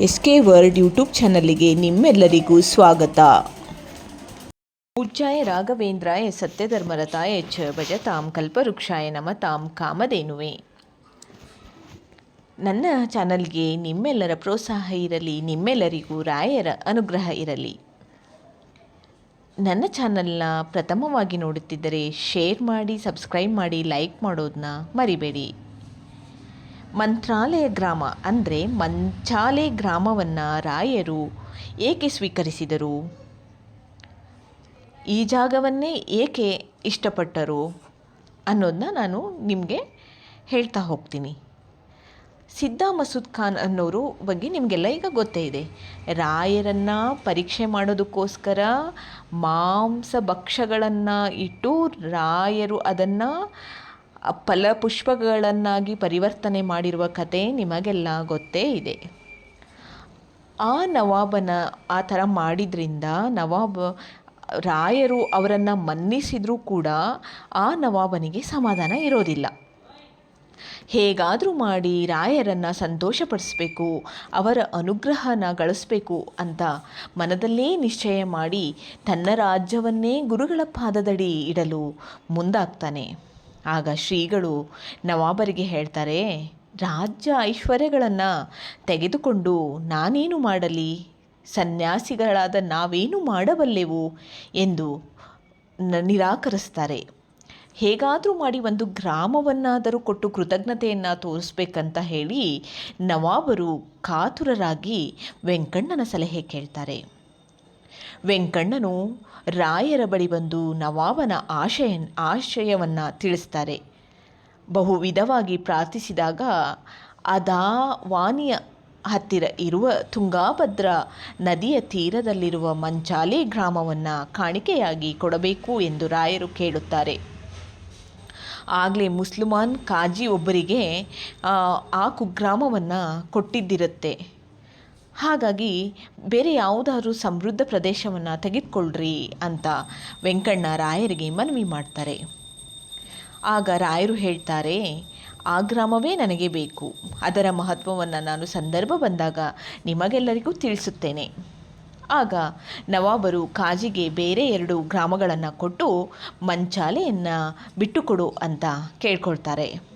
S K world YouTube ಚಾನಲ್ಗೆ ನಿಮ್ಮೆಲ್ಲರಿಗೂ ಸ್ವಾಗತ. ಉಜ್ಜಾಯ ರಾಘವೇಂದ್ರಾಯ ಸತ್ಯಧರ್ಮರತಾಯ ಚ ಭಜತಾಂ ಕಲ್ಪವೃಕ್ಷಾಯ ನಮತಾಂ ಕಾಮಧೇನುವೆ. ನನ್ನ ಚಾನಲ್ಗೆ ನಿಮ್ಮೆಲ್ಲರ ಪ್ರೋತ್ಸಾಹ ಇರಲಿ, ನಿಮ್ಮೆಲ್ಲರಿಗೂ ರಾಯರ ಅನುಗ್ರಹ ಇರಲಿ. ನನ್ನ ಚಾನಲ್ನ ಪ್ರಥಮವಾಗಿ ನೋಡುತ್ತಿದ್ದರೆ ಶೇರ್ ಮಾಡಿ, ಸಬ್ಸ್ಕ್ರೈಬ್ ಮಾಡಿ, ಲೈಕ್ ಮಾಡೋದನ್ನ ಮರಿಬೇಡಿ. ಮಂತ್ರಾಲಯ ಗ್ರಾಮ ಅಂದರೆ ಮಂಚಾಲೆ ಗ್ರಾಮವನ್ನು ರಾಯರು ಏಕೆ ಸ್ವೀಕರಿಸಿದರು? ಈ ಜಾಗವನ್ನೇ ಏಕೆ ಇಷ್ಟಪಟ್ಟರು ಅನ್ನೋದನ್ನ ನಾನು ನಿಮಗೆ ಹೇಳ್ತಾ ಹೋಗ್ತೀನಿ. ಸಿದ್ದಾ ಮಸೂದ್ ಖಾನ್ ಅನ್ನೋರು ಬಗ್ಗೆ ನಿಮಗೆಲ್ಲ ಈಗ ಗೊತ್ತೇ ಇದೆ. ರಾಯರನ್ನು ಪರೀಕ್ಷೆ ಮಾಡೋದಕ್ಕೋಸ್ಕರ ಮಾಂಸ ಭಕ್ಷಗಳನ್ನು ಇಟ್ಟು ರಾಯರು ಅದನ್ನು ಫಲಪುಷ್ಪಗಳನ್ನಾಗಿ ಪರಿವರ್ತನೆ ಮಾಡಿರುವ ಕತೆ ನಿಮಗೆಲ್ಲ ಗೊತ್ತೇ ಇದೆ. ಆ ನವಾಬನ ಆ ಥರ ಮಾಡಿದ್ರಿಂದ ನವಾಬ ರಾಯರು ಅವರನ್ನು ಮನ್ನಿಸಿದರೂ ಕೂಡ ಆ ನವಾಬನಿಗೆ ಸಮಾಧಾನ ಇರೋದಿಲ್ಲ. ಹೇಗಾದರೂ ಮಾಡಿ ರಾಯರನ್ನು ಸಂತೋಷಪಡಿಸಬೇಕು, ಅವರ ಅನುಗ್ರಹನ ಗಳಿಸ್ಬೇಕು ಅಂತ ಮನದಲ್ಲೇ ನಿಶ್ಚಯ ಮಾಡಿ ತನ್ನ ರಾಜ್ಯವನ್ನೇ ಗುರುಗಳ ಪಾದದಡಿ ಇಡಲು ಮುಂದಾಗ್ತಾನೆ. ಆಗ ಶ್ರೀಗಳು ನವಾಬರಿಗೆ ಹೇಳ್ತಾರೆ, ರಾಜ್ಯ ಐಶ್ವರ್ಯಗಳನ್ನು ತೆಗೆದುಕೊಂಡು ನಾನೇನು ಮಾಡಲಿ? ಸನ್ಯಾಸಿಗಳಾದ ನಾವೇನು ಮಾಡಬಲ್ಲೆವು? ಎಂದು ನಿರಾಕರಿಸ್ತಾರೆ. ಹೇಗಾದರೂ ಮಾಡಿ ಒಂದು ಗ್ರಾಮವನ್ನಾದರೂ ಕೊಟ್ಟು ಕೃತಜ್ಞತೆಯನ್ನು ತೋರಿಸ್ಬೇಕಂತ ಹೇಳಿ ನವಾಬರು ಕಾತುರರಾಗಿ ವೆಂಕಣ್ಣನ ಸಲಹೆ ಕೇಳ್ತಾರೆ. ವೆಂಕಣ್ಣನು ರಾಯರ ಬಳಿ ಬಂದು ನವಾಬನ ಆಶಯ ಆಶಯವನ್ನು ತಿಳಿಸ್ತಾರೆ. ಬಹು ವಿಧವಾಗಿ ಪ್ರಾರ್ಥಿಸಿದಾಗ ಅದಾ ವಾಣಿಯ ಹತ್ತಿರ ಇರುವ ತುಂಗಾಭದ್ರ ನದಿಯ ತೀರದಲ್ಲಿರುವ ಮಂಚಾಲೆ ಗ್ರಾಮವನ್ನು ಕಾಣಿಕೆಯಾಗಿ ಕೊಡಬೇಕು ಎಂದು ರಾಯರು ಕೇಳುತ್ತಾರೆ. ಆಗಲೇ ಮುಸ್ಲಿಮಾನ್ ಕಾಜಿ ಒಬ್ಬರಿಗೆ ಆ ಕುಗ್ರಾಮವನ್ನು ಕೊಟ್ಟಿದ್ದಿರುತ್ತೆ. ಹಾಗಾಗಿ ಬೇರೆ ಯಾವುದಾದ್ರೂ ಸಮೃದ್ಧ ಪ್ರದೇಶವನ್ನು ತೆಗೆದುಕೊಳ್ಳ್ರಿ ಅಂತ ವೆಂಕಣ್ಣ ರಾಯರಿಗೆ ಮನವಿ ಮಾಡ್ತಾರೆ. ಆಗ ರಾಯರು ಹೇಳ್ತಾರೆ, ಆ ಗ್ರಾಮವೇ ನನಗೆ ಬೇಕು. ಅದರ ಮಹತ್ವವನ್ನು ನಾನು ಸಂದರ್ಭ ಬಂದಾಗ ನಿಮಗೆಲ್ಲರಿಗೂ ತಿಳಿಸುತ್ತೇನೆ. ಆಗ ನವಾಬರು ಕಾಜಿಗೆ ಬೇರೆ ಎರಡು ಗ್ರಾಮಗಳನ್ನು ಕೊಟ್ಟು, ಮಂಚಾಲೆಯನ್ನು ಬಿಟ್ಟುಕೊಡು ಅಂತ ಕೇಳ್ಕೊಳ್ತಾರೆ.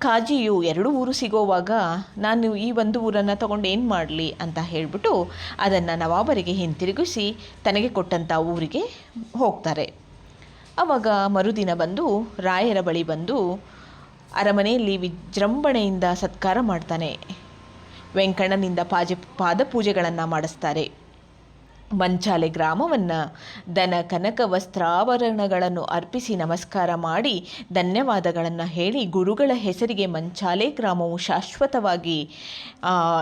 ಕಾಜಿಯು ಎರಡು ಊರು ಸಿಗೋವಾಗ, ನಾನು ಈ ಒಂದು ಊರನ್ನು ತಗೊಂಡು ಏನು ಮಾಡಲಿ? ಅಂತ ಹೇಳಿಬಿಟ್ಟು ಅದನ್ನು ನವಾಬರಿಗೆ ಹಿಂತಿರುಗಿಸಿ ತನಗೆ ಕೊಟ್ಟಂಥ ಊರಿಗೆ ಹೋಗ್ತಾರೆ. ಆವಾಗ ಮರುದಿನ ಬಂದು ರಾಯರ ಬಳಿ ಬಂದು ಅರಮನೆಯಲ್ಲಿ ವಿಜೃಂಭಣೆಯಿಂದ ಸತ್ಕಾರ ಮಾಡ್ತಾನೆ. ವೆಂಕಣ್ಣನಿಂದ ಪಾಜ, ಪಾದಪೂಜೆಗಳನ್ನು ಮಾಡಿಸ್ತಾರೆ. ಮಂಚಾಲೆ ಗ್ರಾಮವನ್ನು ದನ ಕನಕ ವಸ್ತ್ರಾಭರಣಗಳನ್ನು ಅರ್ಪಿಸಿ ನಮಸ್ಕಾರ ಮಾಡಿ ಧನ್ಯವಾದಗಳನ್ನು ಹೇಳಿ ಗುರುಗಳ ಹೆಸರಿಗೆ ಮಂಚಾಲೆ ಗ್ರಾಮವು ಶಾಶ್ವತವಾಗಿ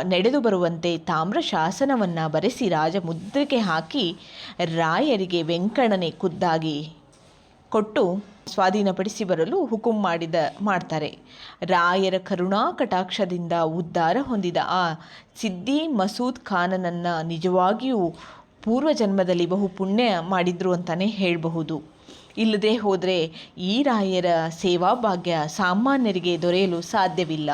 ನಡೆದು ಬರುವಂತೆ ತಾಮ್ರ ಶಾಸನವನ್ನು ಬರೆಸಿ ರಾಜ ಮುದ್ರೆಗೆ ಹಾಕಿ ರಾಯರಿಗೆ ವೆಂಕಣ್ಣನೆ ಖುದ್ದಾಗಿ ಕೊಟ್ಟು ಸ್ವಾಧೀನಪಡಿಸಿ ಬರಲು ಹುಕುಂ ಮಾಡಿದ, ಮಾಡ್ತಾರೆ. ರಾಯರ ಕರುಣಾ ಕಟಾಕ್ಷದಿಂದ ಉದ್ಧಾರ ಹೊಂದಿದ ಆ ಸಿದ್ದಿ ಮಸೂದ್ ಖಾನನನ್ನು ನಿಜವಾಗಿಯೂ ಪೂರ್ವಜನ್ಮದಲ್ಲಿ ಬಹು ಪುಣ್ಯ ಮಾಡಿದ್ರು ಅಂತಲೇ ಹೇಳಬಹುದು. ಇಲ್ಲದೆ ಹೋದರೆ ಈ ರಾಯರ ಸೇವಾ ಭಾಗ್ಯ ಸಾಮಾನ್ಯರಿಗೆ ದೊರೆಯಲು ಸಾಧ್ಯವಿಲ್ಲ.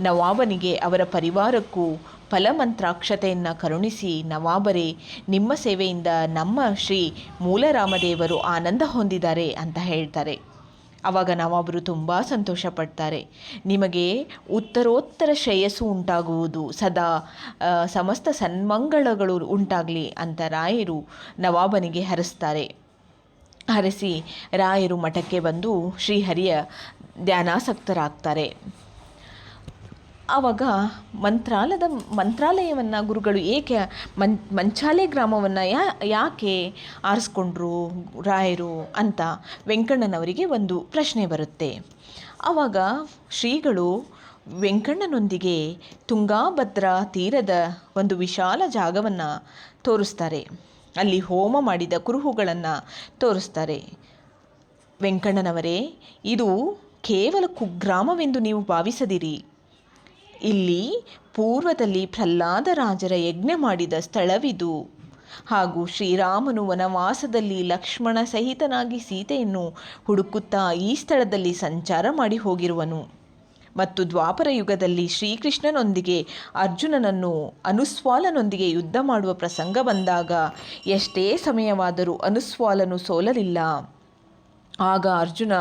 ನವಾಬನಿಗೆ ಅವರ ಪರಿವಾರಕ್ಕೂ ಫಲಮಂತ್ರಾಕ್ಷತೆಯನ್ನು ಕರುಣಿಸಿ ನವಾಬರೇ, ನಿಮ್ಮ ಸೇವೆಯಿಂದ ನಮ್ಮ ಶ್ರೀ ಮೂಲರಾಮದೇವರು ಆನಂದ ಹೊಂದಿದ್ದಾರೆ ಅಂತ ಹೇಳ್ತಾರೆ. ಆವಾಗ ನವಾಬರು ತುಂಬ ಸಂತೋಷ ಪಡ್ತಾರೆ ನಿಮಗೆ ಉತ್ತರೋತ್ತರ ಶ್ರೇಯಸ್ಸು ಉಂಟಾಗುವುದು. ಸದಾ ಸಮಸ್ತ ಸನ್ಮಂಗಳಗಳು ಉಂಟಾಗಲಿ ಅಂತ ರಾಯರು ನವಾಬನಿಗೆ ಹರಿಸ್ತಾರೆ. ಹರಿಸಿ ರಾಯರು ಮಠಕ್ಕೆ ಬಂದು ಶ್ರೀಹರಿಯ ಧ್ಯಾನಾಸಕ್ತರಾಗ್ತಾರೆ. ಆವಾಗ ಮಂತ್ರಾಲಯದ ಮಂತ್ರಾಲಯವನ್ನು ಗುರುಗಳು ಏಕೆ ಮಂ ಮಂಚಾಲೆ ಗ್ರಾಮವನ್ನು ಯಾ, ಯಾಕೆ ಆರಿಸ್ಕೊಂಡ್ರು ರಾಯರು ಅಂತ ವೆಂಕಣ್ಣನವರಿಗೆ ಒಂದು ಪ್ರಶ್ನೆ ಬರುತ್ತೆ. ಆವಾಗ ಶ್ರೀಗಳು ವೆಂಕಣ್ಣನೊಂದಿಗೆ ತುಂಗಾಭದ್ರಾ ತೀರದ ಒಂದು ವಿಶಾಲ ಜಾಗವನ್ನು ತೋರಿಸ್ತಾರೆ. ಅಲ್ಲಿ ಹೋಮ ಮಾಡಿದ ಕುರುಹುಗಳನ್ನು ತೋರಿಸ್ತಾರೆ. ವೆಂಕಣ್ಣನವರೇ, ಇದು ಕೇವಲ ಕುಗ್ರಾಮವೆಂದು ನೀವು ಭಾವಿಸದಿರಿ. ಇಲ್ಲಿ ಪೂರ್ವದಲ್ಲಿ ಪ್ರಹ್ಲಾದ ರಾಜರ ಯಜ್ಞ ಮಾಡಿದ ಸ್ಥಳವಿದು. ಹಾಗೂ ಶ್ರೀರಾಮನು ವನವಾಸದಲ್ಲಿ ಲಕ್ಷ್ಮಣ ಸಹಿತನಾಗಿ ಸೀತೆಯನ್ನು ಹುಡುಕುತ್ತಾ ಈ ಸ್ಥಳದಲ್ಲಿ ಸಂಚಾರ ಮಾಡಿ ಹೋಗಿರುವನು. ಮತ್ತು ದ್ವಾಪರ ಯುಗದಲ್ಲಿ ಶ್ರೀಕೃಷ್ಣನೊಂದಿಗೆ ಅರ್ಜುನನನ್ನು ಅನುಸ್ವಾಲನೊಂದಿಗೆ ಯುದ್ಧ ಮಾಡುವ ಪ್ರಸಂಗ ಬಂದಾಗ ಎಷ್ಟೇ ಸಮಯವಾದರೂ ಅನುಸ್ವಾಲನು ಸೋಲಲಿಲ್ಲ. ಆಗ ಅರ್ಜುನ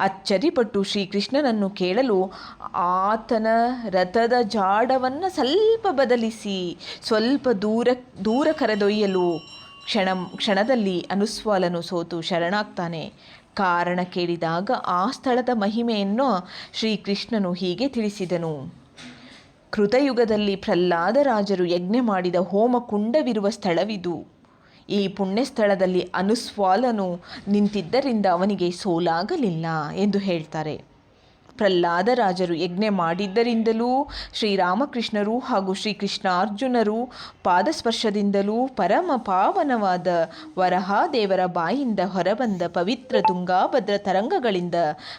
ಅಚ್ಚರಿಪಟ್ಟು ಶ್ರೀಕೃಷ್ಣನನ್ನು ಕೇಳಲು, ಆತನ ರಥದ ಜಾಡವನ್ನು ಸ್ವಲ್ಪ ಬದಲಿಸಿ, ಸ್ವಲ್ಪ ದೂರ ದೂರ ಕರೆದೊಯ್ಯಲು. ಕ್ಷಣ, ಕ್ಷಣದಲ್ಲಿ ಅನುಸ್ವಾಲನು ಸೋತು ಶರಣಾಗ್ತಾನೆ. ಕಾರಣ ಕೇಳಿದಾಗ ಆ ಸ್ಥಳದ ಮಹಿಮೆಯನ್ನು ಶ್ರೀಕೃಷ್ಣನು ಹೀಗೆ ತಿಳಿಸಿದನು. ಕೃತಯುಗದಲ್ಲಿ ಪ್ರಹ್ಲಾದರಾಜರು ಯಜ್ಞ ಮಾಡಿದ ಹೋಮಕುಂಡವಿರುವ ಸ್ಥಳವಿದು. ಈ ಪುಣ್ಯಸ್ಥಳದಲ್ಲಿ ಅನುಸ್ವಾಲನು ನಿಂತಿದ್ದರಿಂದ ಅವನಿಗೆ ಸೋಲಾಗಲಿಲ್ಲ ಎಂದು ಹೇಳ್ತಾರೆ. ಪ್ರಹ್ಲಾದರಾಜರು ಯಜ್ಞೆ ಮಾಡಿದ್ದರಿಂದಲೂ, ಶ್ರೀರಾಮಕೃಷ್ಣರು ಹಾಗೂ ಶ್ರೀಕೃಷ್ಣಾರ್ಜುನರು ಪಾದಸ್ಪರ್ಶದಿಂದಲೂ ಪರಮ ಪಾವನವಾದ ವರಹಾದೇವರ ಬಾಯಿಂದ ಹೊರಬಂದ ಪವಿತ್ರ ತುಂಗಾಭದ್ರ ತರಂಗಗಳಿಂದ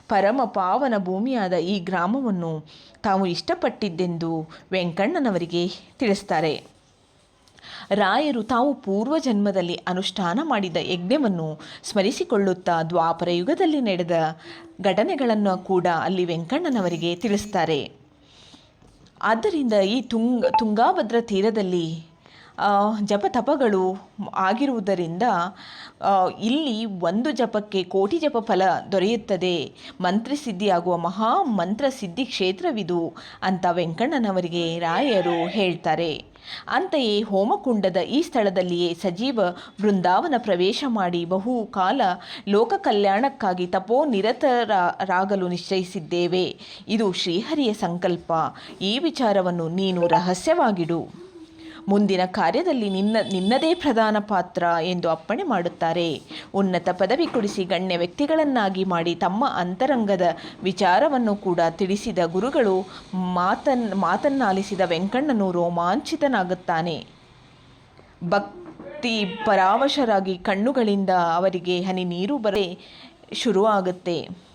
ಪರಮ ಪಾವನ ಭೂಮಿಯಾದ ಈ ಗ್ರಾಮವನ್ನು ತಾವು ಇಷ್ಟಪಟ್ಟಿದ್ದೆಂದು ವೆಂಕಣ್ಣನವರಿಗೆ ತಿಳಿಸ್ತಾರೆ. ರಾಯರು ತಾವು ಪೂರ್ವ ಜನ್ಮದಲ್ಲಿ ಅನುಷ್ಠಾನ ಮಾಡಿದ ಯಜ್ಞವನ್ನು ಸ್ಮರಿಸಿಕೊಳ್ಳುತ್ತಾ ದ್ವಾಪರ ಯುಗದಲ್ಲಿ ನಡೆದ ಘಟನೆಗಳನ್ನು ಕೂಡ ಅಲ್ಲಿ ವೆಂಕಣ್ಣನವರಿಗೆ ತಿಳಿಸ್ತಾರೆ. ಆದ್ದರಿಂದ ಈ ತುಂಗ ತುಂಗಾಭದ್ರ ತೀರದಲ್ಲಿ ಆ, ಜಪತಪಗಳು ಆಗಿರುವುದರಿಂದ ಇಲ್ಲಿ ಒಂದು ಜಪಕ್ಕೆ ಕೋಟಿ ಜಪ ಫಲ ದೊರೆಯುತ್ತದೆ. ಮಂತ್ರಸಿದ್ಧಿಯಾಗುವ ಮಹಾ ಮಂತ್ರ ಸಿದ್ಧಿ ಕ್ಷೇತ್ರವಿದು ಅಂತ ವೆಂಕಣ್ಣನವರಿಗೆ ರಾಯರು ಹೇಳ್ತಾರೆ. ಅಂತೆಯೇ ಹೋಮಕುಂಡದ ಈ ಸ್ಥಳದಲ್ಲಿಯೇ ಸಜೀವ ಬೃಂದಾವನ ಪ್ರವೇಶ ಮಾಡಿ ಬಹು ಕಾಲ ಲೋಕ ಕಲ್ಯಾಣಕ್ಕಾಗಿ ತಪೋ ನಿರತರಾಗಲು ನಿಶ್ಚಯಿಸಿದ್ದೇವೆ. ಇದು ಶ್ರೀಹರಿಯ ಸಂಕಲ್ಪ. ಈ ವಿಚಾರವನ್ನು ನೀನು ರಹಸ್ಯವಾಗಿಡು. ಮುಂದಿನ ಕಾರ್ಯದಲ್ಲಿ ನಿನ್ನ, ನಿನ್ನದೇ ಪ್ರಧಾನ ಪಾತ್ರ ಎಂದು ಅಪ್ಪಣೆ ಮಾಡುತ್ತಾರೆ. ಉನ್ನತ ಪದವಿ ಕೊಡಿಸಿ ಗಣ್ಯ ವ್ಯಕ್ತಿಗಳನ್ನಾಗಿ ಮಾಡಿ ತಮ್ಮ ಅಂತರಂಗದ ವಿಚಾರವನ್ನು ಕೂಡ ತಿಳಿಸಿದ ಗುರುಗಳು ಮಾತನ್, ಮಾತನ್ನಾಲಿಸಿದ ವೆಂಕಣ್ಣನು ರೋಮಾಂಚಿತನಾಗುತ್ತಾನೆ. ಭಕ್ತಿ ಪರಾವಶರಾಗಿ ಕಣ್ಣುಗಳಿಂದ ಅವರಿಗೆ ಹನಿ ನೀರು ಬರೇ ಶುರುವಾಗುತ್ತೆ.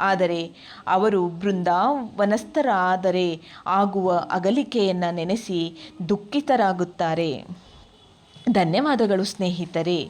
ಆದರೆ ಅವರು ಬೃಂದಾವನಸ್ಥರಾದರೆ ಆಗುವ ಅಗಲಿಕೆಯನ್ನು ನೆನೆಸಿ ದುಃಖಿತರಾಗುತ್ತಾರೆ. ಧನ್ಯವಾದಗಳು ಸ್ನೇಹಿತರೆ.